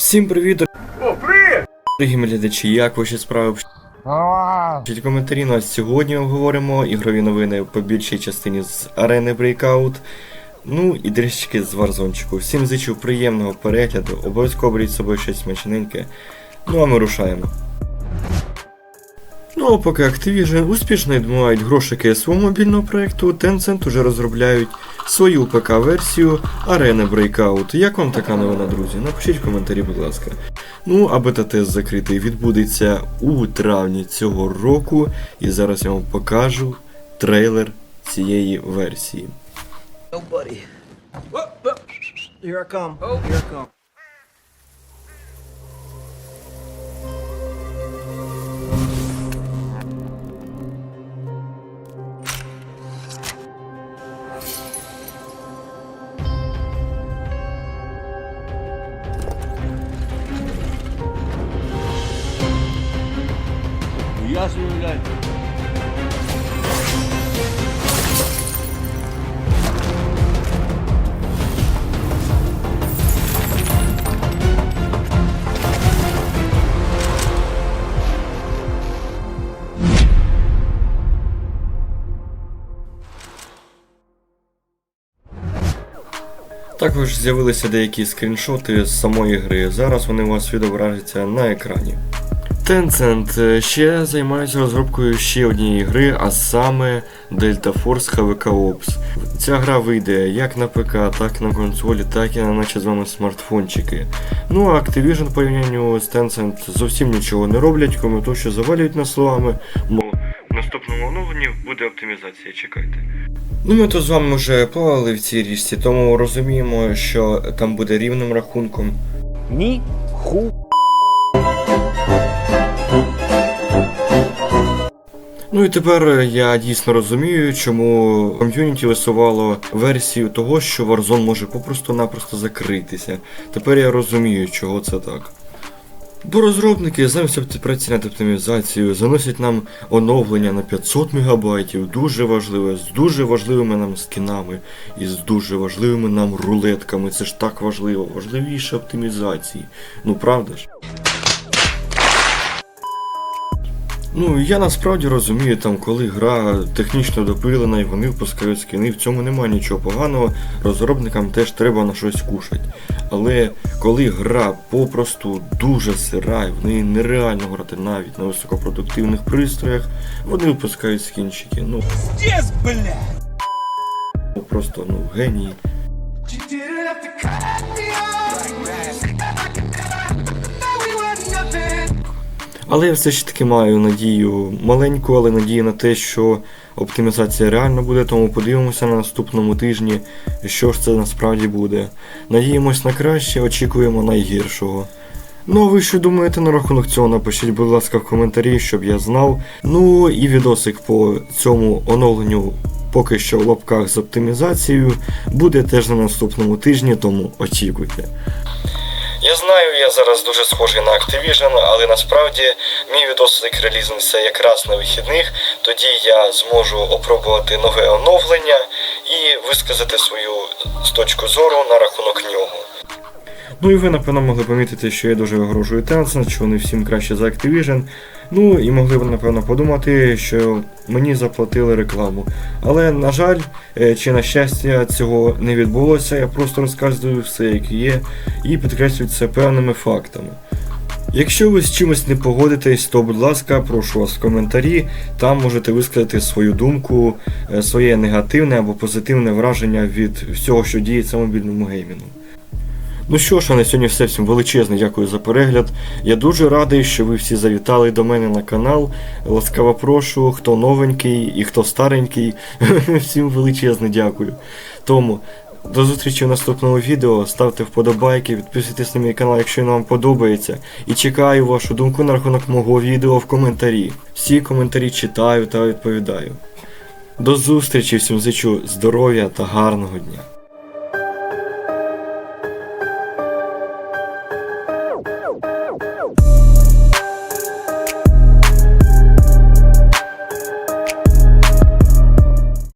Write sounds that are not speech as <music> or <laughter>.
Всім привіт, О, привіт! дорогі глядачі, як ваші справи? Пишіть коментарі, ну а сьогодні обговоримо ігрові новини по більшій частині з арени Breakout. Ну і трішечки з варзончику. Всім зичу приємного перегляду, обов'язково беріть з собою щось смачненьке. Ну а ми рушаємо. Ну а поки Activision успішно відмивають грошики свого мобільного проєкту, Tencent уже розробляють свою ПК-версію арени Breakout. Як вам така новина, друзі? Напишіть в коментарі, будь ласка. Ну, а бета-тест закритий відбудеться у травні цього року, і зараз я вам покажу трейлер цієї версії. Oh, buddy. Whoop, whoop. Here I come. Here I come. Я собі. Також з'явилися деякі скріншоти з самої гри. Зараз вони у вас відображаться на екрані. Tencent е, ще займається розробкою ще однієї гри, а саме Delta Force HVK Ops. Ця гра вийде як на ПК, так на консолі, так і на наші з вами смартфончики. Ну а Activision в порівнянні з Tencent зовсім нічого не роблять, кроме того, що завалюють нас словами, мов в наступному оновленні буде оптимізація, чекайте. Ну ми тут з вами вже плавали в цій річці, тому розуміємо, що там буде рівним рахунком. Ні ху. Ну і тепер я дійсно розумію, чому ком'юніті висувало версію того, що Warzone може попросту-напросто закритися. Тепер я розумію, чого це так. Бо розробники замість праці над оптимізацією заносять нам оновлення на 500 МБ, дуже важливе, з дуже важливими нам скінами і з дуже важливими нам рулетками. Це ж так важливо, важливіше оптимізації. Ну правда ж? Ну, я насправді розумію, там, коли гра технічно допилена і вони випускають скини, в цьому немає нічого поганого, розробникам теж треба на щось кушати. Але коли гра попросту дуже сира, і в неї нереально грати навіть на високопродуктивних пристроях, вони випускають скінчики. Ну, Здесь, блядь! просто ну, генії. Але я все ж таки маю надію маленьку, але надію на те, що оптимізація реально буде, тому подивимося на наступному тижні, що ж це насправді буде. Надіємось на краще, очікуємо найгіршого. Ну а ви що думаєте на рахунок цього? Напишіть, будь ласка, в коментарі, щоб я знав. Ну і відосик по цьому оновленню поки що в лапках з оптимізацією буде теж на наступному тижні, тому очікуйте. Я знаю, я зараз дуже схожий на Activision, але насправді мій відосик релізнеться якраз на вихідних. Тоді я зможу опробувати нове оновлення і висказати свою точку зору на рахунок нього. Ну і ви, напевно, могли помітити, що я дуже огрожую Tencent, що вони всім краще за Activision. Ну і могли б, напевно, подумати, що мені заплатили рекламу. Але, на жаль, е, чи на щастя, цього не відбулося, я просто розказую все, як є, і підкреслюю це певними фактами. Якщо ви з чимось не погодитесь, то будь ласка, прошу вас в коментарі. Там можете висказати свою думку, е, своє негативне або позитивне враження від всього, що діється мобільному геймінгу. Ну що ж, а на сьогодні все. Всім величезне дякую за перегляд. Я дуже радий, що ви всі завітали до мене на канал. Ласкаво прошу, хто новенький і хто старенький. <laughs> Всім величезне дякую. Тому до зустрічі в наступному відео. Ставте вподобайки, підписуйтесь на мій канал, якщо він вам подобається. І чекаю вашу думку на рахунок мого відео в коментарі. Всі коментарі читаю та відповідаю. До зустрічі, всім зичу здоров'я та гарного дня.